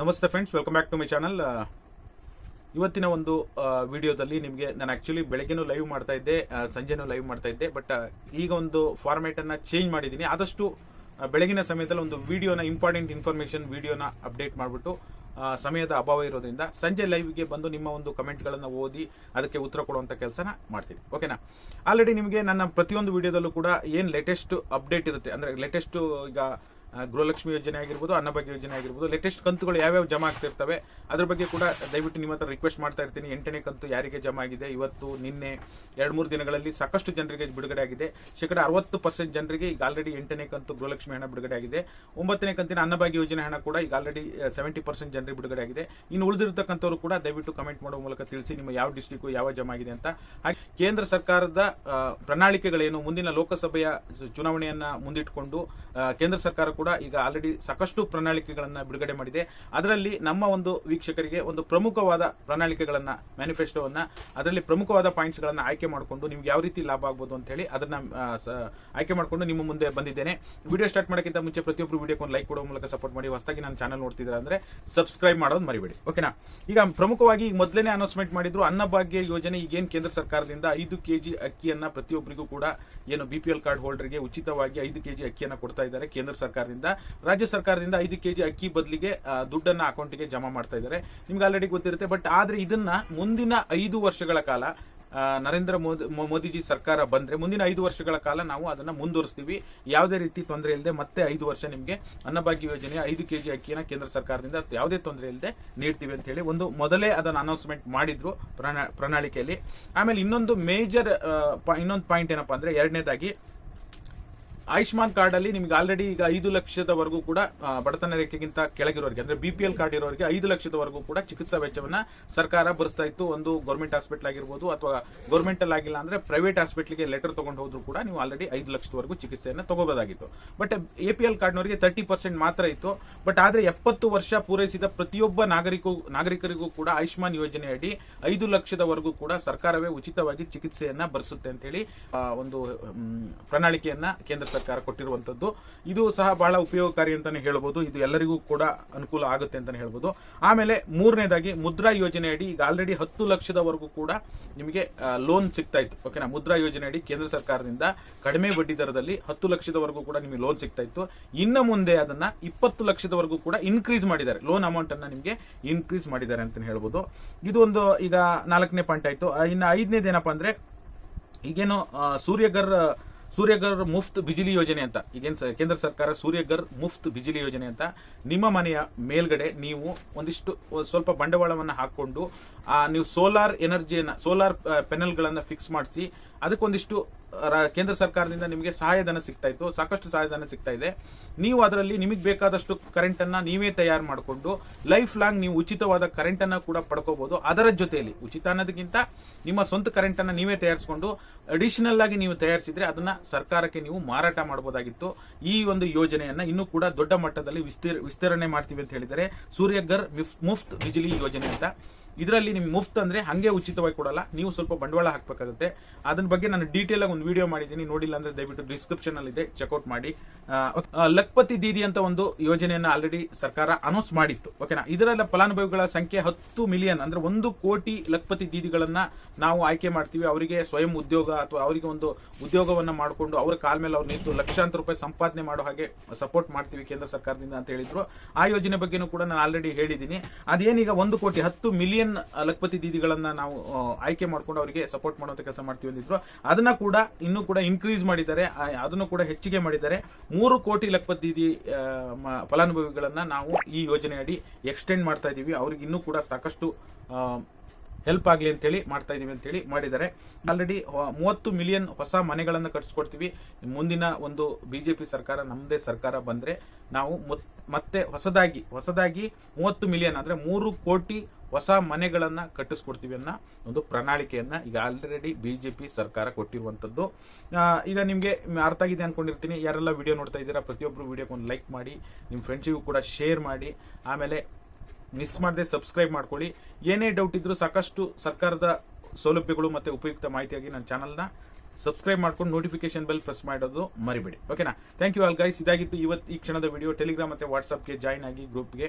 ನಮಸ್ತೆ friends welcome back to my channel ಇವತ್ತಿನ ಒಂದು ವಿಡಿಯೋದಲ್ಲಿ ನಿಮಗೆ ನಾನು ಆ್ಯಕ್ಚುಲಿ ಬೆಳಗ್ಗೆನೂ ಲೈವ್ ಮಾಡ್ತಾ ಇದ್ದೆ ಸಂಜೆನೂ ಲೈವ್ ಮಾಡ್ತಾ ಇದ್ದೆ ಬಟ್ ಈಗ ಒಂದು ಫಾರ್ಮೇಟನ್ನು ಚೇಂಜ್ ಮಾಡಿದ್ದೀನಿ. ಆದಷ್ಟು ಬೆಳಗಿನ ಸಮಯದಲ್ಲಿ ಒಂದು ವಿಡಿಯೋನ ಇಂಪಾರ್ಟೆಂಟ್ ಇನ್ಫಾರ್ಮೇಷನ್ ವಿಡಿಯೋನ ಅಪ್ಡೇಟ್ ಮಾಡಿಬಿಟ್ಟು ಸಮಯದ ಅಭಾವ ಇರೋದ್ರಿಂದ ಸಂಜೆ ಲೈವ್ಗೆ ಬಂದು ನಿಮ್ಮ ಒಂದು ಕಮೆಂಟ್ಗಳನ್ನು ಓದಿ, ಅದಕ್ಕೆ ಉತ್ತರ ಕೊಡುವಂಥ ಕೆಲಸನ ಮಾಡ್ತೀನಿ. ಓಕೆನಾ ಆಲ್ರೆಡಿ ನಿಮಗೆ ನನ್ನ ಪ್ರತಿಯೊಂದು ವಿಡಿಯೋದಲ್ಲೂ ಕೂಡ ಏನು ಲೇಟೆಸ್ಟ್ ಅಪ್ಡೇಟ್ ಇರುತ್ತೆ, ಅಂದರೆ ಲೇಟೆಸ್ಟು ಈಗ ಗೃಹಲಕ್ಷ್ಮಿ ಯೋಜನೆ ಆಗಿರ್ಬೋದು, ಅನ್ನಭಾಗ್ಯ ಯೋಜನೆ ಆಗಿರ್ಬೋದು ಲೇಟೆಸ್ಟ್ ಕಂತುಗಳು ಯಾವ್ಯಾವ ಜಮಾ ಆಗ್ತಿರ್ತವೆ, ಅದ್ರ ಬಗ್ಗೆ ಕೂಡ ದಯವಿಟ್ಟು ನಿಮ್ಮ ಹತ್ರ ರಿಕ್ವೆಸ್ಟ್ ಮಾಡ್ತಾ ಇರ್ತೀನಿ. ಎಂಟನೇ ಕಂತು ಯಾರಿಗೆ ಜಮಾ ಆಗಿದೆ? ಇವತ್ತು, ನಿನ್ನೆ, ಎರಡು ಮೂರು ದಿನಗಳಲ್ಲಿ ಸಾಕಷ್ಟು ಜನರಿಗೆ ಬಿಡುಗಡೆ ಆಗಿದೆ. ಶೇಕಡ ಅರವತ್ತು ಪರ್ಸೆಂಟ್ ಜನರಿಗೆ ಈಗ ಆಲ್ರೆಡಿ ಎಂಟನೇ ಕಂತು ಗೃಹಲಕ್ಷ್ಮಿ ಹಣ ಬಿಡುಗಡೆ ಆಗಿದೆ. ಒಂಬತ್ತನೇ ಕಂತಿನ ಅನ್ನಭಾಗ್ಯ ಯೋಜನೆ ಹಣ ಕೂಡ ಈಗ ಆಲ್ರೆಡಿ ಸೆವೆಂಟಿ ಪರ್ಸೆಂಟ್ ಜನರಿಗೆ ಬಿಡುಗಡೆ ಆಗಿದೆ. ಇನ್ನು ಉಳಿದಿರತಕ್ಕಂಥವ್ರು ಕೂಡ ದಯವಿಟ್ಟು ಕಮೆಂಟ್ ಮಾಡುವ ಮೂಲಕ ತಿಳಿಸಿ ನಿಮ್ಮ ಯಾವ ಡಿಸ್ಟಿಕ್ ಯಾವ ಜಮಾ ಆಗಿದೆ ಅಂತ. ಹಾಗೆ ಕೇಂದ್ರ ಸರ್ಕಾರದ ಪ್ರಣಾಳಿಕೆಗಳೇನು, ಮುಂದಿನ ಲೋಕಸಭೆಯ ಚುನಾವಣೆಯನ್ನ ಮುಂದಿಟ್ಟುಕೊಂಡು ಕೇಂದ್ರ ಸರ್ಕಾರ ಕೂಡ ಈಗ ಆಲ್ರೆಡಿ ಸಾಕಷ್ಟು ಪ್ರಣಾಳಿಕೆಗಳನ್ನ ಬಿಡುಗಡೆ ಮಾಡಿದೆ. ಅದರಲ್ಲಿ ನಮ್ಮ ಒಂದು ವೀಕ್ಷಕರಿಗೆ ಒಂದು ಪ್ರಮುಖವಾದ ಪ್ರಣಾಳಿಕೆಗಳನ್ನ ಮ್ಯಾನಿಫೆಸ್ಟೋವನ್ನ ಅದರಲ್ಲಿ ಪ್ರಮುಖವಾದ ಪಾಯಿಂಟ್ಸ್ ಗಳನ್ನ ಆಯ್ಕೆ ಮಾಡಿಕೊಂಡು ನಿಮ್ಗೆ ಯಾವ ರೀತಿ ಲಾಭ ಆಗ್ಬೋದು ಅಂತ ಹೇಳಿ ಅದನ್ನ ಆಯ್ಕೆ ಮಾಡಿಕೊಂಡು ನಿಮ್ಮ ಮುಂದೆ ಬಂದಿದ್ದೇನೆ. ವಿಡಿಯೋ ಸ್ಟಾರ್ಟ್ ಮಾಡೋಕ್ಕಿಂತ ಮುಂಚೆ ಪ್ರತಿಯೊಬ್ಬರು ವಿಡಿಯೋಕ್ಕೆ ಒಂದು ಲೈಕ್ ಕೊಡೋ ಮೂಲಕ ಸಪೋರ್ಟ್ ಮಾಡಿ. ಹೊಸದಾಗಿ ನಾನು ಚಾನಲ್ ನೋಡ್ತಿದ್ರೆ ಅಂದ್ರೆ ಸಬ್ಸ್ಕ್ರೈಬ್ ಮಾಡೋದು ಮರಿಬೇಡಿ. ಓಕೆನಾ ಈಗ ಪ್ರಮುಖವಾಗಿ ಮೊದಲನೇ ಅನೌನ್ಸ್ಮೆಂಟ್ ಮಾಡಿದ್ರು ಅನ್ನಭಾಗ್ಯ ಯೋಜನೆ ಈಗೇನು ಕೇಂದ್ರ ಸರ್ಕಾರದಿಂದ ಐದು ಕೆಜಿ ಅಕ್ಕಿಯನ್ನ ಪ್ರತಿಯೊಬ್ಬರಿಗೂ ಕೂಡ ಏನು ಬಿಪಿಎಲ್ ಕಾರ್ಡ್ ಹೋಲ್ಡರ್ಗೆ ಉಚಿತವಾಗಿ ಐದು ಕೆಜಿ ಅಕ್ಕಿಯನ್ನ ಕೊಡ್ತಾ ಇದ್ದಾರೆ ಕೇಂದ್ರ ಸರ್ಕಾರದಿಂದ. ರಾಜ್ಯ ಸರ್ಕಾರದಿಂದ ಐದು ಕೆಜಿ ಅಕ್ಕಿ ಬದಲಿಗೆ ದುಡ್ಡನ್ನ ಅಕೌಂಟ್ಗೆ ಜಮಾ ಮಾಡ್ತಾ ಇದ್ದಾರೆ. ನಿಮ್ಗೆ ಆಲ್ರೆಡಿ ಗೊತ್ತಿರುತ್ತೆ ಬಟ್ ಆದ್ರೆ ಇದನ್ನ ಮುಂದಿನ ಐದು ವರ್ಷಗಳ ಕಾಲ ನರೇಂದ್ರ ಮೋದಿ ಮೋದಿಜಿ ಸರ್ಕಾರ ಬಂದ್ರೆ ಮುಂದಿನ ಐದು ವರ್ಷಗಳ ಕಾಲ ನಾವು ಅದನ್ನ ಮುಂದುವರಿಸ್ತೀವಿ. ಯಾವುದೇ ರೀತಿ ತೊಂದರೆ ಇಲ್ಲದೆ ಮತ್ತೆ ಐದು ವರ್ಷ ನಿಮಗೆ ಅನ್ನಭಾಗ್ಯ ಯೋಜನೆ ಐದು ಕೆಜಿ ಅಕ್ಕಿಯನ್ನ ಕೇಂದ್ರ ಸರ್ಕಾರದಿಂದ ಯಾವುದೇ ತೊಂದರೆ ಇಲ್ಲದೆ ನೀಡ್ತೀವಿ ಅಂತ ಹೇಳಿ ಒಂದು ಮೊದಲೇ ಅದನ್ನ ಅನೌನ್ಸ್ಮೆಂಟ್ ಮಾಡಿದ್ರು ಪ್ರಣಾ- ಪ್ರಣಾಳಿಕೆಯಲ್ಲಿ. ಆಮೇಲೆ ಇನ್ನೊಂದು ಮೇಜರ್ ಇನ್ನೊಂದು ಪಾಯಿಂಟ್ ಏನಪ್ಪಾ ಅಂದ್ರೆ ಎರಡನೇದಾಗಿ ಆಯುಷ್ಮಾನ್ ಕಾರ್ಡ್ ಅಲ್ಲಿ ನಿಮ್ಗೆ ಆಲ್ರೆಡಿ ಈಗ ಐದು ಲಕ್ಷದವರೆಗೂ ಕೂಡ ಬಡತನ ರೇಖೆಗಿಂತ ಕೆಳಗಿರೋರಿಗೆ, ಅಂದ್ರೆ ಬಿಪಿಎಲ್ ಕಾರ್ಡ್ ಇರೋರಿಗೆ ಐದು ಲಕ್ಷದವರೆಗೂ ಕೂಡ ಚಿಕಿತ್ಸಾ ವೆಚ್ಚವನ್ನ ಸರ್ಕಾರ ಭರಿಸ್ತಾ ಇತ್ತು. ಒಂದು ಗೌರ್ಮೆಂಟ್ ಹಾಸ್ಪಿಟಲ್ ಆಗಿರ್ಬೋದು ಅಥವಾ ಗೌರ್ಮೆಂಟ್ ಅಲ್ಲಿ ಆಗಿಲ್ಲ ಅಂದ್ರೆ ಪ್ರೈವೇಟ್ ಹಾಸ್ಪಿಟಲ್ಗೆ ಲೆಟರ್ ತಗೊಂಡು ಹೋದ್ರು ಕೂಡ ನೀವು ಆಲ್ರೆಡಿ ಐದು ಲಕ್ಷದವರೆಗೂ ಚಿಕಿತ್ಸೆಯನ್ನ ತಗೋಬೋದಾಗಿತ್ತು. ಬಟ್ ಎಪಿಎಲ್ ಕಾರ್ಡ್ನವರಿಗೆ ತರ್ಟಿ ಪರ್ಸೆಂಟ್ ಮಾತ್ರ ಇತ್ತು. ಬಟ್ ಆದ್ರೆ ಎಪ್ಪತ್ತು ವರ್ಷ ಪೂರೈಸಿದ ಪ್ರತಿಯೊಬ್ಬ ನಾಗರಿಕ, ನಾಗರಿಕರಿಗೂ ಕೂಡ ಆಯುಷ್ಮಾನ್ ಯೋಜನೆ ಅಡಿ ಐದು ಲಕ್ಷದವರೆಗೂ ಕೂಡ ಸರ್ಕಾರವೇ ಉಚಿತವಾಗಿ ಚಿಕಿತ್ಸೆಯನ್ನ ಭರಿಸುತ್ತೆ ಅಂತ ಹೇಳಿ ಒಂದು ಪ್ರಣಾಳಿಕೆಯನ್ನ ಕೇಂದ್ರ ಸರ್ಕಾರ ಕೊಟ್ಟಿರುವಂತದ್ದು. ಇದು ಸಹ ಬಹಳ ಉಪಯೋಗಕಾರಿ ಅಂತಾನೆ ಹೇಳ್ಬೋದು. ಇದು ಎಲ್ಲರಿಗೂ ಕೂಡ ಅನುಕೂಲ ಆಗುತ್ತೆ ಅಂತಾನೆ ಹೇಳ್ಬೋದು. ಆಮೇಲೆ ಮೂರನೇದಾಗಿ ಮುದ್ರಾ ಯೋಜನೆ ಅಡಿ ಈಗ ಆಲ್ರೆಡಿ ಹತ್ತು ಲಕ್ಷದವರೆಗೂ ಕೂಡ ನಿಮಗೆ ಲೋನ್ ಸಿಗ್ತಾ ಇತ್ತು. ಓಕೆನಾ ಮುದ್ರಾ ಯೋಜನೆ ಅಡಿ ಕೇಂದ್ರ ಸರ್ಕಾರದಿಂದ ಕಡಿಮೆ ಬಡ್ಡಿ ದರದಲ್ಲಿ ಹತ್ತು ಲಕ್ಷದವರೆಗೂ ಕೂಡ ನಿಮಗೆ ಲೋನ್ ಸಿಗ್ತಾ ಇತ್ತು. ಇನ್ನು ಮುಂದೆ ಅದನ್ನ ಇಪ್ಪತ್ತು ಲಕ್ಷದವರೆಗೂ ಕೂಡ ಇನ್ಕ್ರೀಸ್ ಮಾಡಿದ್ದಾರೆ. ಲೋನ್ ಅಮೌಂಟ್ ಅನ್ನ ನಿಮಗೆ ಇನ್ಕ್ರೀಸ್ ಮಾಡಿದ್ದಾರೆ ಅಂತಾನೆ ಹೇಳ್ಬೋದು. ಇದು ಒಂದು ಈಗ ನಾಲ್ಕನೇ ಪಾಯಿಂಟ್ ಆಯ್ತು. ಇನ್ನು ಐದನೇದು ಏನಪ್ಪಾ ಅಂದ್ರೆ ಈಗೇನು ಸೂರ್ಯಗರ್ ಸೂರ್ಯಗರ್ ಮುಫ್ತ್ ಬಿಜಿಲಿ ಯೋಜನೆ ಅಂತ. ಈಗೇನು ಕೇಂದ್ರ ಸರ್ಕಾರ ಸೂರ್ಯಗರ್ ಮುಫ್ತ್ ಬಿಜಿಲಿ ಯೋಜನೆ ಅಂತ. ನಿಮ್ಮ ಮನೆಯ ಮೇಲ್ಗಡೆ ನೀವು ಒಂದಿಷ್ಟು ಸ್ವಲ್ಪ ಬಂಡವಾಳವನ್ನು ಹಾಕೊಂಡು ನೀವು ಸೋಲಾರ್ ಎನರ್ಜಿಯನ್ನು, ಸೋಲಾರ್ ಪೆನಲ್ಗಳನ್ನು ಫಿಕ್ಸ್ ಮಾಡಿಸಿ ಅದಕ್ಕೊಂದಿಷ್ಟು ಕೇಂದ್ರ ಸರ್ಕಾರದಿಂದ ನಿಮಗೆ ಸಹಾಯಧನ ಸಿಗ್ತಾ ಇತ್ತು. ಸಾಕಷ್ಟು ಸಹಾಯಧನ ಸಿಗ್ತಾ ಇದೆ. ನೀವು ಅದರಲ್ಲಿ ನಿಮಗೆ ಬೇಕಾದಷ್ಟು ಕರೆಂಟ್ ಅನ್ನ ನೀವೇ ತಯಾರು ಮಾಡಿಕೊಂಡು ಲೈಫ್ ಲಾಂಗ್ ನೀವು ಉಚಿತವಾದ ಕರೆಂಟ್ ಅನ್ನ ಕೂಡ ಪಡ್ಕೋಬಹುದು ಅದರ ಜೊತೆಯಲ್ಲಿ, ಉಚಿತ ಅನ್ನೋದಕ್ಕಿಂತ ನಿಮ್ಮ ಸ್ವಂತ ಕರೆಂಟ್ ಅನ್ನ ನೀವೇ ತಯಾರಿಸಿಕೊಂಡು ಅಡಿಷನಲ್ ಆಗಿ ನೀವು ತಯಾರಿಸಿದ್ರೆ ಅದನ್ನ ಸರ್ಕಾರಕ್ಕೆ ನೀವು ಮಾರಾಟ ಮಾಡಬಹುದಾಗಿತ್ತು ಈ ಒಂದು ಯೋಜನೆಯನ್ನ ಇನ್ನೂ ಕೂಡ ದೊಡ್ಡ ಮಟ್ಟದಲ್ಲಿ ವಿಸ್ತೀರ್, ವಿಸ್ತರಣೆ ಮಾಡ್ತೀವಿ ಅಂತ ಹೇಳಿದರೆ ಸೂರ್ಯಗರ್ ಮಿಫ್- ಮುಫ್ತ್ ಬಿಜಿಲಿ ಯೋಜನೆ ಅಂತ. ಇದರಲ್ಲಿ ನಿಮ್ಗೆ ಮುಫ್ತ್ ಅಂದ್ರೆ ಹಂಗೆ ಉಚಿತವಾಗಿ ಕೊಡಲ್ಲ. ನೀವು ಸ್ವಲ್ಪ ಬಂಡವಾಳ ಹಾಕ್ಬೇಕಾಗುತ್ತೆ. ಅದನ್ನ ಬಗ್ಗೆ ನಾನು ಡೀಟೇಲ್ ಆಗಿ ಒಂದು ವಿಡಿಯೋ ಮಾಡಿದ್ದೀನಿ. ನೋಡಿಲ್ಲ ಅಂದ್ರೆ ದಯವಿಟ್ಟು ಡಿಸ್ಕ್ರಿಪ್ಷನ್ ಅಲ್ಲಿ ಇದೆ. ಚೆಕ್ಔಟ್ ಮಾಡಿ. ಲಕ್ಪತಿ ದೀದಿ ಅಂತ ಒಂದು ಯೋಜನೆಯನ್ನು ಆಲ್ರೆಡಿ ಸರ್ಕಾರ ಅನೌನ್ಸ್ ಮಾಡಿತ್ತು. ಓಕೆನಾ ಇದರಲ್ಲ ಫಲಾನುಭವಿಗಳ ಸಂಖ್ಯೆ ಹತ್ತು ಮಿಲಿಯನ್ ಅಂದ್ರೆ ಒಂದು ಕೋಟಿ ಲಕ್ಪತಿ ದೀದಿಗಳನ್ನ ನಾವು ಆಯ್ಕೆ ಮಾಡ್ತೀವಿ. ಅವರಿಗೆ ಸ್ವಯಂ ಉದ್ಯೋಗ ಅಥವಾ ಅವರಿಗೆ ಒಂದು ಉದ್ಯೋಗವನ್ನ ಮಾಡಿಕೊಂಡು ಅವರ ಕಾಲ ಮೇಲೆ ಅವ್ರು ನಿಂತು ಲಕ್ಷಾಂತರ ರೂಪಾಯಿ ಸಂಪಾದನೆ ಮಾಡೋ ಹಾಗೆ ಸಪೋರ್ಟ್ ಮಾಡ್ತೀವಿ ಕೇಂದ್ರ ಸರ್ಕಾರದಿಂದ ಅಂತ ಹೇಳಿದ್ರು. ಆ ಯೋಜನೆ ಬಗ್ಗೆನೂ ಕೂಡ ನಾನು ಆಲ್ರೆಡಿ ಹೇಳಿದ್ದೀನಿ. ಅದೇನೀಗ ಒಂದು ಕೋಟಿ ಹತ್ತು ಮಿಲಿಯನ್ ಲಕ್ಪತಿ ದೀದಿಗಳನ್ನ ನಾವು ಆಯ್ಕೆ ಮಾಡ್ಕೊಂಡು ಅವರಿಗೆ ಸಪೋರ್ಟ್ ಮಾಡುವಂತ ಕೆಲಸ ಮಾಡ್ತೀವಿ ಅಂದಿದ್ರು. ಅದನ್ನ ಕೂಡ ಇನ್ನೂ ಕೂಡ ಇನ್ಕ್ರೀಸ್ ಮಾಡಿದ್ದಾರೆ. ಅದನ್ನು ಕೂಡ ಹೆಚ್ಚಿಗೆ ಮಾಡಿದ್ದಾರೆ. ಮೂರು ಕೋಟಿ ಲಕ್ಪತಿ ದೀದಿ ಫಲಾನುಭವಿಗಳನ್ನ ನಾವು ಈ ಯೋಜನೆಯಡಿ ಎಕ್ಸ್ಟೆಂಡ್ ಮಾಡ್ತಾ ಇದೀವಿ ಅವ್ರಿಗೆ ಇನ್ನೂ ಕೂಡ ಸಾಕಷ್ಟು ಹೆಲ್ಪ್ ಆಗಲಿ ಅಂತೇಳಿ ಮಾಡ್ತಾ ಇದೀವಿ ಅಂತೇಳಿ ಮಾಡಿದ್ದಾರೆ. ಆಲ್ರೆಡಿ ಮೂವತ್ತು ಮಿಲಿಯನ್ ಹೊಸ ಮನೆಗಳನ್ನು ಕಟ್ಟಿಸ್ಕೊಡ್ತೀವಿ ಮುಂದಿನ ಒಂದು ಬಿಜೆಪಿ ಸರ್ಕಾರ ನಮ್ಮದೇ ಸರ್ಕಾರ ಬಂದರೆ ನಾವು ಮುತ್- ಮತ್ತೆ ಹೊಸದಾಗಿ ಹೊಸದಾಗಿ ಮೂವತ್ತು ಮಿಲಿಯನ್ ಅಂದರೆ ಮೂರು ಕೋಟಿ ಹೊಸ ಮನೆಗಳನ್ನು ಕಟ್ಟಿಸ್ಕೊಡ್ತೀವಿ ಅನ್ನೋ ಒಂದು ಪ್ರಣಾಳಿಕೆಯನ್ನು ಈಗ ಆಲ್ರೆಡಿ ಬಿಜೆಪಿ ಸರ್ಕಾರ ಕೊಟ್ಟಿರುವಂಥದ್ದು. ಈಗ ನಿಮಗೆ ಅರ್ಥ ಆಗಿದೆ ಅಂದ್ಕೊಂಡಿರ್ತೀನಿ ಯಾರೆಲ್ಲ ವಿಡಿಯೋ ನೋಡ್ತಾ ಇದ್ದೀರಾ ಪ್ರತಿಯೊಬ್ಬರು ವಿಡಿಯೋಕ್ಕೆ ಒಂದು ಲೈಕ್ ಮಾಡಿ ನಿಮ್ಮ ಫ್ರೆಂಡ್ಸಿಗೂ ಕೂಡ ಶೇರ್ ಮಾಡಿ. ಆಮೇಲೆ ಮಿಸ್ ಮಾಡದೆ ಸಬ್ಸ್ಕ್ರೈಬ್ ಮಾಡ್ಕೊಳ್ಳಿ. ಏನೇ ಡೌಟ್ ಇದ್ರೂ ಸಾಕಷ್ಟು ಸರ್ಕಾರದ ಸೌಲಭ್ಯಗಳು ಮತ್ತೆ ಉಪಯುಕ್ತ ಮಾಹಿತಿಯಾಗಿ ನನ್ನ ಚಾನಲ್ನ ಸಬ್ಸ್ಕ್ರೈಬ್ ಮಾಡ್ಕೊಂಡು ನೋಟಿಫಿಕೇಶನ್ ಬೆಲ್ ಪ್ರೆಸ್ ಮಾಡೋದು ಮರಿಬೇಡಿ. ಓಕೆನಾ ಥ್ಯಾಂಕ್ ಯು ಆಲ್ ಗೈಸ್ ಇದಾಗಿತ್ತು ಇವತ್ತು ಈ ಕ್ಷಣದ ವಿಡಿಯೋ ಟೆಲಿಗ್ರಾಮ್ ಮತ್ತೆ ವಾಟ್ಸಪ್ಗೆ ಜಾಯ್ನ್ ಆಗಿ ಗ್ರೂಪ್ಗೆ